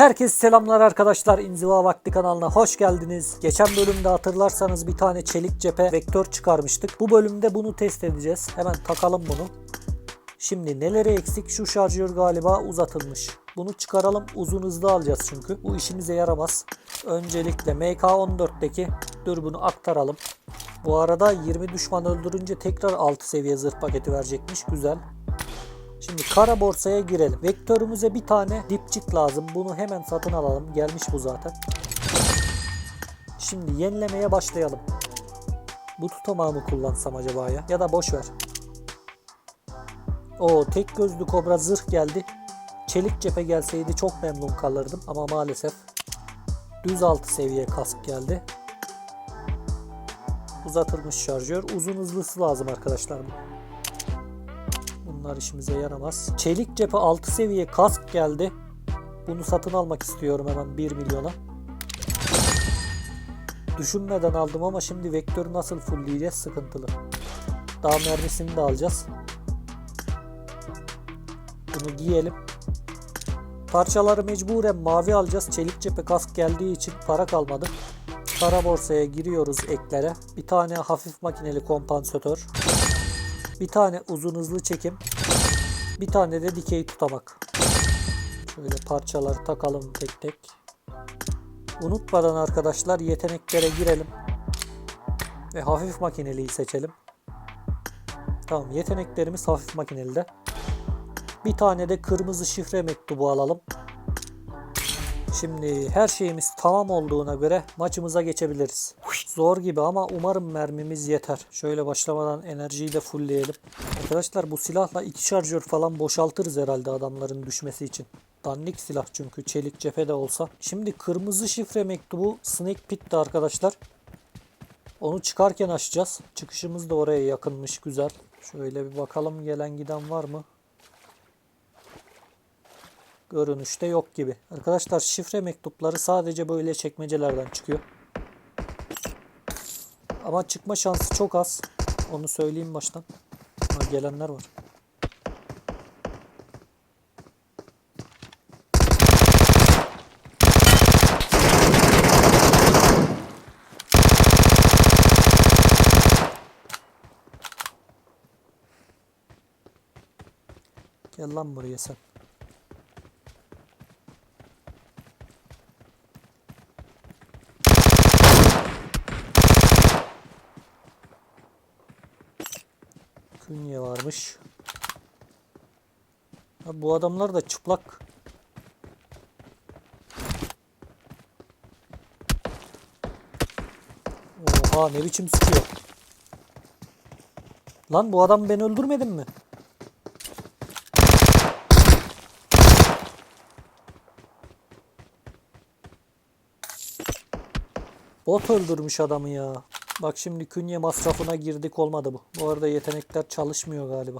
Herkese selamlar arkadaşlar. İnziva Vakti kanalına hoş geldiniz. Geçen bölümde hatırlarsanız bir tane çelik cephe vektör çıkarmıştık. Bu bölümde bunu test edeceğiz. Hemen takalım bunu. Şimdi neleri eksik? Şu şarjör galiba uzatılmış. Bunu çıkaralım. Uzun hızlı alacağız çünkü. Bu işimize yaramaz. Öncelikle MK14'teki dürbünü aktaralım. Bu arada 20 düşman öldürünce tekrar 6 seviye zırh paketi verecekmiş. Güzel. Şimdi kara borsaya girelim. Vektörümüze bir tane dipçik lazım. Bunu hemen satın alalım. Gelmiş bu zaten. Şimdi yenilemeye başlayalım. Bu tutamağı mı kullansam acaba ya? Ya da boş ver. O tek gözlü kobra zırh geldi. Çelik cephe gelseydi çok memnun kalırdım ama maalesef düz altı seviye kask geldi. Uzatılmış şarjör. Uzun hızlısı lazım arkadaşlar. Bunlar işimize yaramaz. Çelik cephe 6 seviye kask geldi. Bunu satın almak istiyorum hemen 1 milyona. Düşünmeden aldım ama şimdi vektörü nasıl fullleyeceğiz sıkıntılı. Daha mermisini de alacağız. Bunu giyelim. Parçaları mecburen mavi alacağız. Çelik cephe kask geldiği için para kalmadı. Kara borsaya giriyoruz eklere. Bir tane hafif makineli kompansatör. Bir tane uzun hızlı çekim. Bir tane de dikey tutamak. Şöyle parçaları takalım tek tek. Unutmadan arkadaşlar yeteneklere girelim. Ve hafif makineliyi seçelim. Tamam yeteneklerimiz hafif makineli de. Bir tane de kırmızı şifre mektubu alalım. Şimdi her şeyimiz tamam olduğuna göre maçımıza geçebiliriz. Zor gibi ama umarım mermimiz yeter. Şöyle başlamadan enerjiyi de fullleyelim. Arkadaşlar bu silahla iki şarjör falan boşaltırız herhalde adamların düşmesi için. Dandik silah çünkü çelik cephe de olsa. Şimdi kırmızı şifre mektubu Snake Pit'ti arkadaşlar. Onu çıkarken açacağız. Çıkışımız da oraya yakınmış güzel. Şöyle bir bakalım gelen giden var mı? Görünüşte yok gibi. Arkadaşlar şifre mektupları sadece böyle çekmecelerden çıkıyor. Ama çıkma şansı çok az. Onu söyleyeyim baştan. Ha, gelenler var. Gel lan buraya sen. Varmış. Ha, bu adamlar da çıplak. Oha ne biçim sıkıyor. Lan bu adam beni öldürmedin mi? Bot öldürmüş adamı ya. Bak şimdi künye masrafına girdik olmadı bu. Bu arada yetenekler çalışmıyor galiba.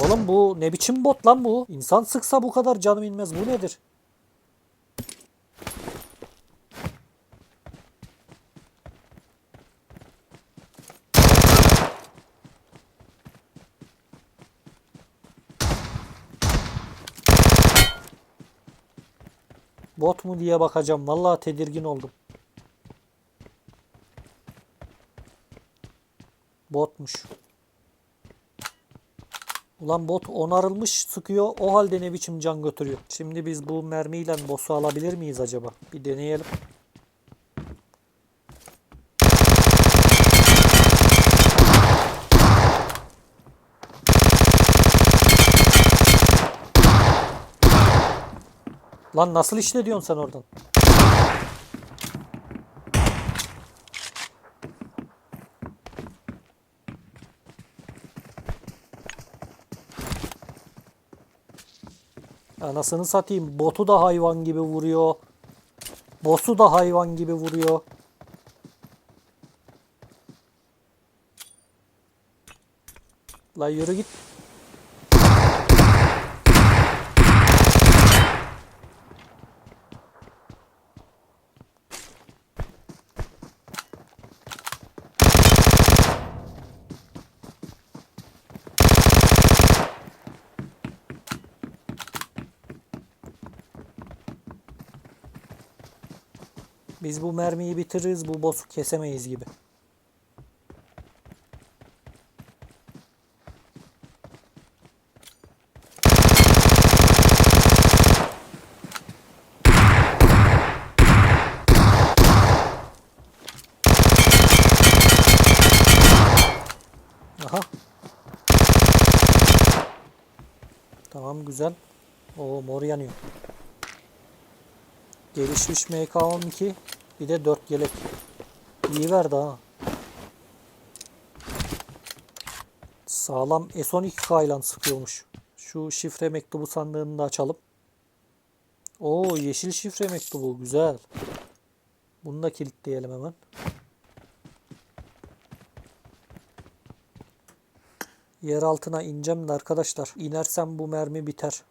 Oğlum bu ne biçim bot lan bu? İnsan sıksa bu kadar canım inmez. Bu nedir? Bot mu diye bakacağım. Vallahi tedirgin oldum. Botmuş. Ulan bot onarılmış sıkıyor. O halde ne biçim can götürüyor. Şimdi biz bu mermiyle boss'u alabilir miyiz acaba? Bir deneyelim. Lan nasıl işle diyorsun sen oradan? Anasını satayım. Botu da hayvan gibi vuruyor. Boss'u da hayvan gibi vuruyor. La yürü git. Biz bu mermiyi bitiririz bu boss'u kesemeyiz gibi. Aha. Tamam güzel. O mor yanıyor. Gelişmiş MK12 bir de 4 yelek. İyi verdi ha. Sağlam S12K ile sıkıyormuş. Şu şifre mektubu sandığını da açalım. Oo yeşil şifre mektubu güzel. Bunu da kilitleyelim hemen. Yer altına ineceğim de arkadaşlar. İnersem bu mermi biter.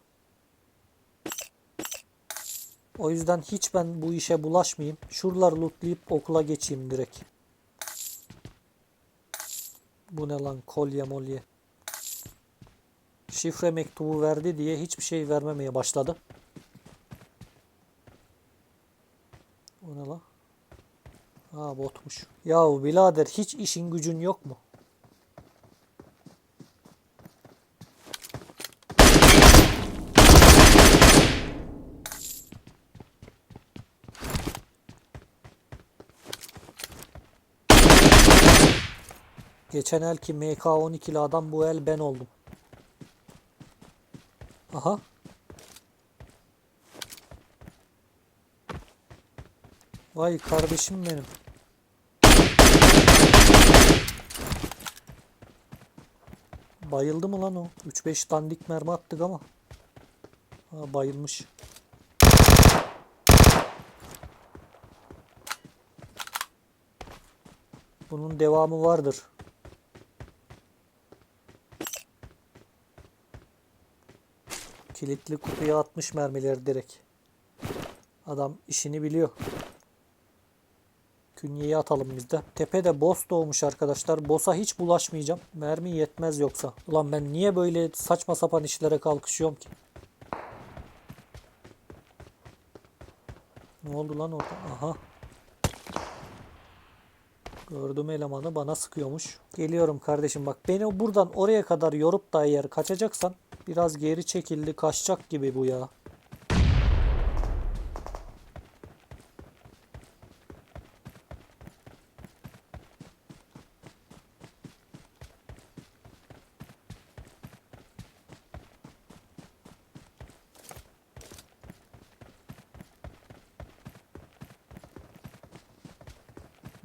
O yüzden hiç ben bu işe bulaşmayayım. Şuraları lootlayıp okula geçeyim direkt. Bu ne lan kolye molye. Şifre mektubu verdi diye hiçbir şey vermemeye başladı. O ne lan? Ha botmuş. Yahu birader hiç işin gücün yok mu? Geçen elki MK12'li adam bu el ben oldum. Aha. Vay kardeşim benim. Bayıldı mı lan o? 3-5 dandik mermi attık ama. Ha, bayılmış. Bunun devamı vardır. Kilitli kutuya atmış mermileri direkt. Adam işini biliyor. Künyeyi atalım biz de. Tepede boss doğmuş arkadaşlar. Boss'a hiç bulaşmayacağım. Mermi yetmez yoksa. Ulan ben niye böyle saçma sapan işlere kalkışıyorum ki? Ne oldu lan orada? Aha. Gördüm elemanı bana sıkıyormuş. Geliyorum kardeşim bak beni buradan oraya kadar yorup da eğer kaçacaksan biraz geri çekildi kaçacak gibi bu ya.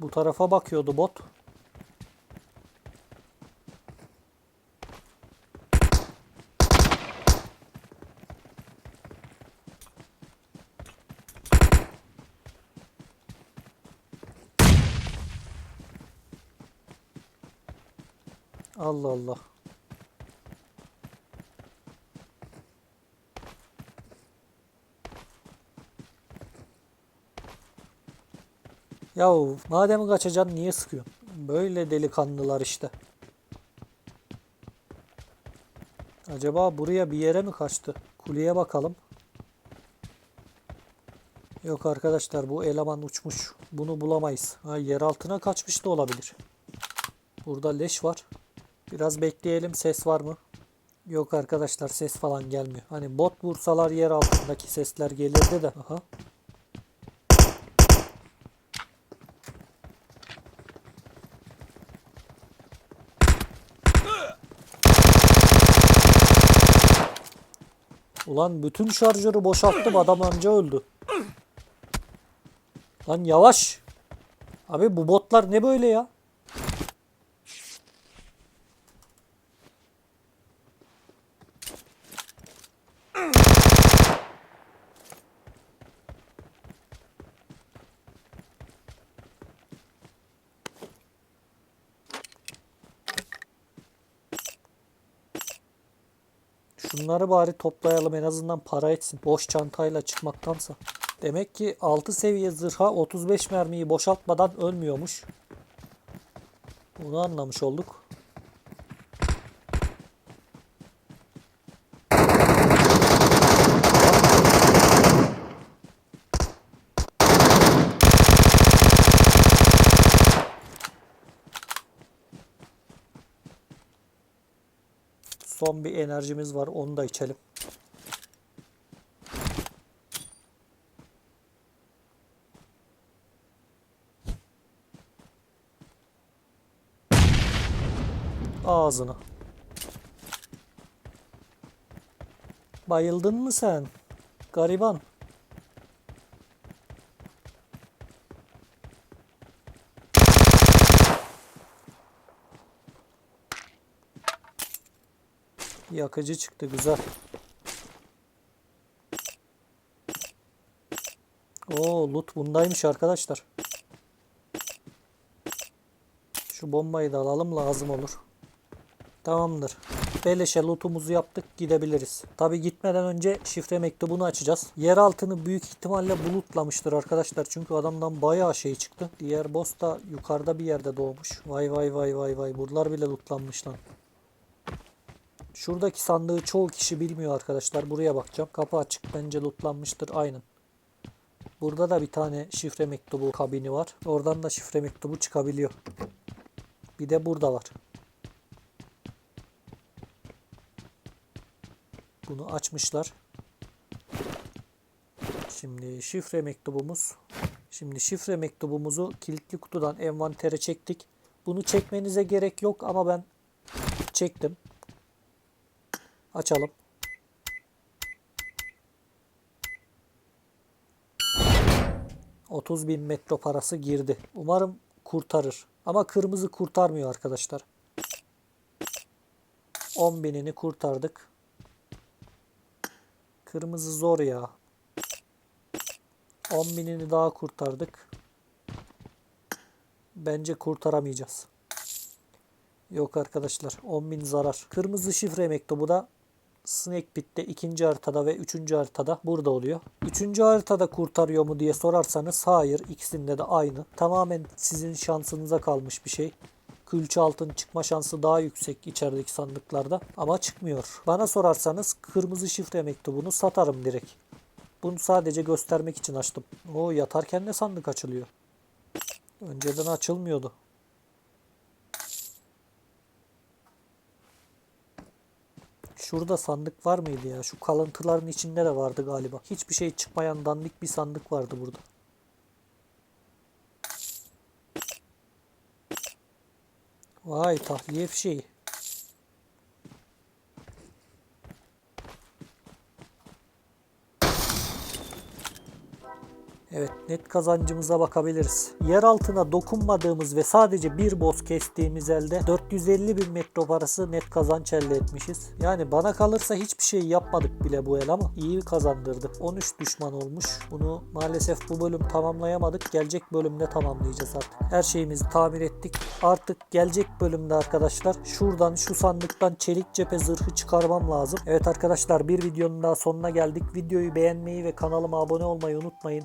Bu tarafa bakıyordu bot. Allah Allah. Yahu madem kaçacaksın niye sıkıyorsun? Böyle delikanlılar işte. Acaba buraya bir yere mi kaçtı? Kuleye bakalım. Yok arkadaşlar bu eleman uçmuş. Bunu bulamayız. Ha, yer altına kaçmış da olabilir. Burada leş var. Biraz bekleyelim ses var mı? Yok arkadaşlar ses falan gelmiyor. Hani bot vursalar yer altındaki sesler gelirdi de. Aha. Ulan bütün şarjörü boşalttım adam anca öldü. Lan yavaş. Abi bu botlar ne böyle ya? Şunları bari toplayalım en azından para etsin. Boş çantayla çıkmaktansa. Demek ki 6 seviye zırha 35 mermiyi boşaltmadan ölmüyormuş. Bunu anlamış olduk. Son bir enerjimiz var. Onu da içelim. Ağzına. Bayıldın mı sen? Gariban. Yakıcı çıktı güzel. Oo loot bundaymış arkadaşlar. Şu bombayı da alalım lazım olur. Tamamdır. Beleşe lootumuzu yaptık gidebiliriz. Tabi gitmeden önce şifre mektubunu açacağız. Yer altını büyük ihtimalle bulutlamıştır arkadaşlar. Çünkü adamdan bayağı şey çıktı. Diğer boss da yukarıda bir yerde doğmuş. Vay vay vay vay vay. Buralar bile lootlanmış lan. Şuradaki sandığı çoğu kişi bilmiyor arkadaşlar. Buraya bakacağım. Kapı açık. Bence lootlanmıştır. Aynen. Burada da bir tane şifre mektubu kabini var. Oradan da şifre mektubu çıkabiliyor. Bir de burada var. Bunu açmışlar. Şimdi şifre mektubumuz. Şimdi şifre mektubumuzu kilitli kutudan envantere çektik. Bunu çekmenize gerek yok ama ben çektim. Açalım. ...30 bin metro parası girdi. Umarım kurtarır. Ama kırmızı kurtarmıyor arkadaşlar. 10 binini kurtardık. Kırmızı zor ya. 10 binini daha kurtardık. Bence kurtaramayacağız. Yok arkadaşlar 10 bin zarar. Kırmızı şifre mektubu da Snake Pit'te ikinci haritada ve üçüncü haritada burada oluyor. Üçüncü haritada kurtarıyor mu diye sorarsanız hayır ikisinde de aynı. Tamamen sizin şansınıza kalmış bir şey. Külçe altın çıkma şansı daha yüksek içerideki sandıklarda ama çıkmıyor. Bana sorarsanız kırmızı şifre mektubunu satarım direkt. Bunu sadece göstermek için açtım. O yatarken de sandık açılıyor. Önceden açılmıyordu. Şurada sandık var mıydı ya? Şu kalıntıların içinde de vardı galiba. Hiçbir şey çıkmayan dandik bir sandık vardı burada. Vay tahliye fişeği. Evet net kazancımıza bakabiliriz. Yer altına dokunmadığımız ve sadece bir boss kestiğimiz elde 450 bin metro parası net kazanç elde etmişiz. Yani bana kalırsa hiçbir şey yapmadık bile bu el ama iyi kazandırdı. 13 düşman olmuş. Bunu maalesef bu bölüm tamamlayamadık. Gelecek bölümde tamamlayacağız artık. Her şeyimizi tamir ettik. Artık gelecek bölümde arkadaşlar şuradan şu sandıktan çelik cephe zırhı çıkarmam lazım. Evet arkadaşlar bir videonun daha sonuna geldik. Videoyu beğenmeyi ve kanalıma abone olmayı unutmayın.